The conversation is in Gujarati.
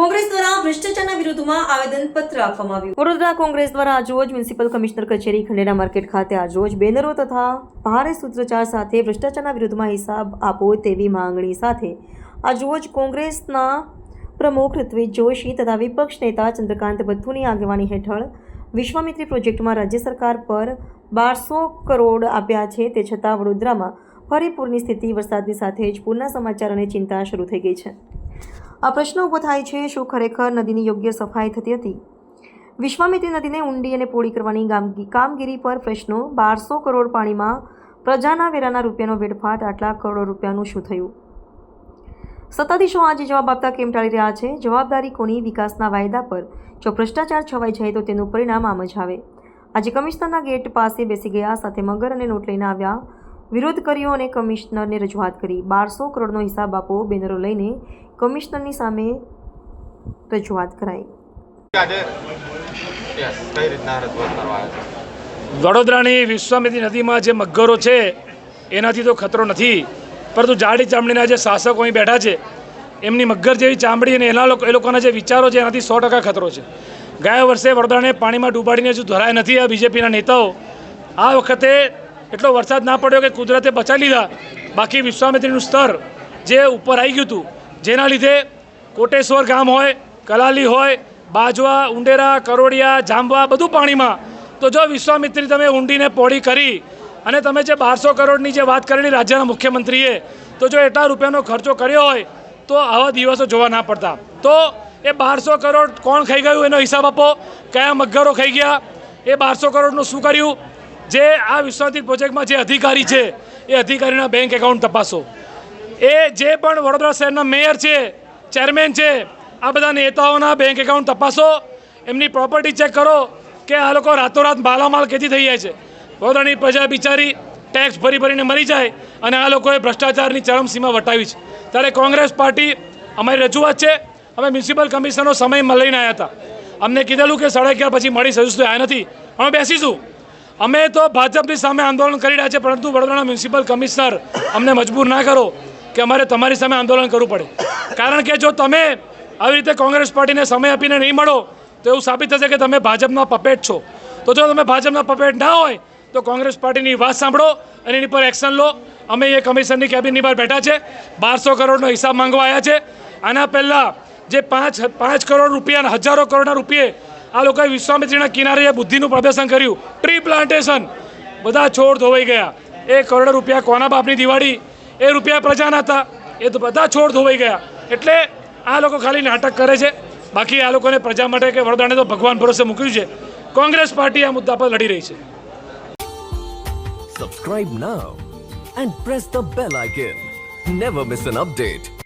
ભ્રષ્ટાચારના વિરોધમાં આવેદનપત્ર આપવામાં આવ્યું. વડોદરા કોંગ્રેસ દ્વારા આજરોજ મ્યુનિસિપલ કમિશનર કચેરી, ખંડેરા માર્કેટ ખાતે આજરોજ બેનરો તથા ભારે સૂત્રોચ્ચાર સાથે ભ્રષ્ટાચારના વિરોધમાં હિસાબ આપો તેવી માંગણી સાથે આજરોજ કોંગ્રેસના પ્રમુખ ઋત્વિજ જોશી તથા વિપક્ષ નેતા ચંદ્રકાંત બથ્થુની આગેવાની હેઠળ વિશ્વામિત્રી પ્રોજેક્ટમાં રાજ્ય સરકાર પર બારસો કરોડ આપ્યા છે. તે છતાં વડોદરામાં ફરી પૂરની સ્થિતિ, વરસાદની સાથે જ પૂરના સમાચાર અને ચિંતા શરૂ થઈ ગઈ છે. આ પ્રશ્ન ઊભો થાય છે, શું ખરેખર નદીની યોગ્ય સફાઈ થતી હતી? વિશ્વામિત્રી નદીને ઊંડી અને પોળી કરવાની કામગીરી પર પ્રશ્નો. બારસો કરોડ પાણીમાં પ્રજાના વેરાના રૂપિયાનો વેડફાટ. આટલા કરોડો રૂપિયાનું શું થયું? સત્તાધીશો આજે જવાબ આપતા કેમ ટાળી રહ્યા છે? જવાબદારી કોની? વિકાસના વાયદા પર. જો ભ્રષ્ટાચાર છવાઈ જાય તો તેનું પરિણામ આમ જ આવે. આજે કમિશનરના ગેટ પાસે બેસી ગયા, સાથે મગર અને નોટ લઈને આવ્યા. વિરોધ કર્યો અને કમિશનરને રજૂઆત કરી. બારસો કરોડનો હિસાબ આપો, બેનરો લઈને કમિશનરની સામે રજૂઆત કરાઈ. વડોદરાની વિશ્વામિત્રી નદીમાં જે મગરો છે એનાથી તો ખતરો નથી. પરંતુ જાડી ચામડીના જે શાસકો અહીં બેઠા છે એમની મગર જેવી ચામડી અને એના લોકો એ લોકોના જે વિચારો છે એનાથી સો ટકા ખતરો છે. ગયા વર્ષે વડોદરાને પાણીમાં ડૂબાડીને હજુ ધરાય નથી આ બીજેપીના નેતાઓ. આ વખતે એટલો વરસાદ ના પડ્યો કે કુદરતે બચાવી લીધા. બાકી વિશ્વામિત્રીનું સ્તર જે ઉપર આવી ગયું હતું જેના લીધે કોટેશ્વર ગામ હોય, કલાલી હોય, બાજવા, ઉંડેરા, કરોડિયા, જાંબવા બધું પાણીમાં. તો જો વિશ્વામિત્રી તમે ઊંડીને પોળી કરી અને તમે જે બારસો કરોડની જે વાત કરેલી રાજ્યના મુખ્યમંત્રીએ, તો જો એટલા રૂપિયાનો ખર્ચો કર્યો હોય, તો આવા દિવસો જોવા ના પડતા. તો એ બારસો કરોડ કોણ ખાઈ ગયું એનો હિસાબ આપો. કયા મગરો ખાઈ ગયા? એ બારસો કરોડનું શું કર્યું? જે આ વિશ્વામિત્રી પ્રોજેક્ટમાં જે અધિકારી છે, એ અધિકારીના બેંક એકાઉન્ટ તપાસો. એ જે પણ વડોદરા શહેરના મેયર છે, ચેરમેન છે, આ બધા નેતાઓના બેંક એકાઉન્ટ તપાસો, એમની પ્રોપર્ટી ચેક કરો કે આ લોકો રાતોરાત માલામાલ કેથી થઈ જાય છે. વડોદરાની પ્રજા બિચારી ટેક્સ ભરી ભરીને મરી જાય અને આ લોકોએ ભ્રષ્ટાચારની ચરમસીમા વટાવી છે. ત્યારે કોંગ્રેસ પાર્ટી અમારી રજૂઆત છે, અમે મ્યુનિસિપલ કમિશનરનો સમય લઈને આવ્યા હતા. અમને કીધેલું કે સાડા અગિયાર પછી મળી સજુ તો આવ્યા નથી. અમે બેસીશું. અમે તો ભાજપની સામે આંદોલન કરી રહ્યા છે, પરંતુ વડોદરાના મ્યુનિસિપલ કમિશનર અમને મજબૂર ના કરો. કે અમારે તમારી સામે આંદોલન કરવું પડે. કારણ કે જો તમે આવી રીતે કોંગ્રેસ પાર્ટીને સમય આપીને નહીં મળો, તો એવું સાબિત થશે કે તમે ભાજપના પપેટ છો. તો જો તમે ભાજપના પપેટ ના હોય, તો કોંગ્રેસ પાર્ટીની વાત સાંભળો અને એની પર એક્શન લો. અમે એ કમિશનની કેબિનની બહાર બેઠા છે. બારસો કરોડનો હિસાબ માંગવા આવ્યા છે. આના પહેલાં જે પાંચ પાંચ કરોડ રૂપિયા હજારો કરોડના રૂપિયે આ લોકોએ વિશ્વામિત્રીના કિનારે બુદ્ધિનું પ્રદર્શન કર્યું. ટ્રી પ્લાન્ટેશન બધા છોડ ધોવાઈ ગયા. એ કરોડો રૂપિયા કોના બાપની દિવાળી? એ રૂપિયા પ્રજાના હતા. એ તો બધા છોડ ધોવાઈ ગયા. એટલે આ લોકો ખાલી નાટક કરે છે. બાકી આ લોકોને પ્રજા માટે કે વડોદરાને તો ભગવાન ભરોસે મૂક્યું છે. કોંગ્રેસ પાર્ટી આ મુદ્દા પર લડી રહી છે. Subscribe now and press the bell icon never miss an update.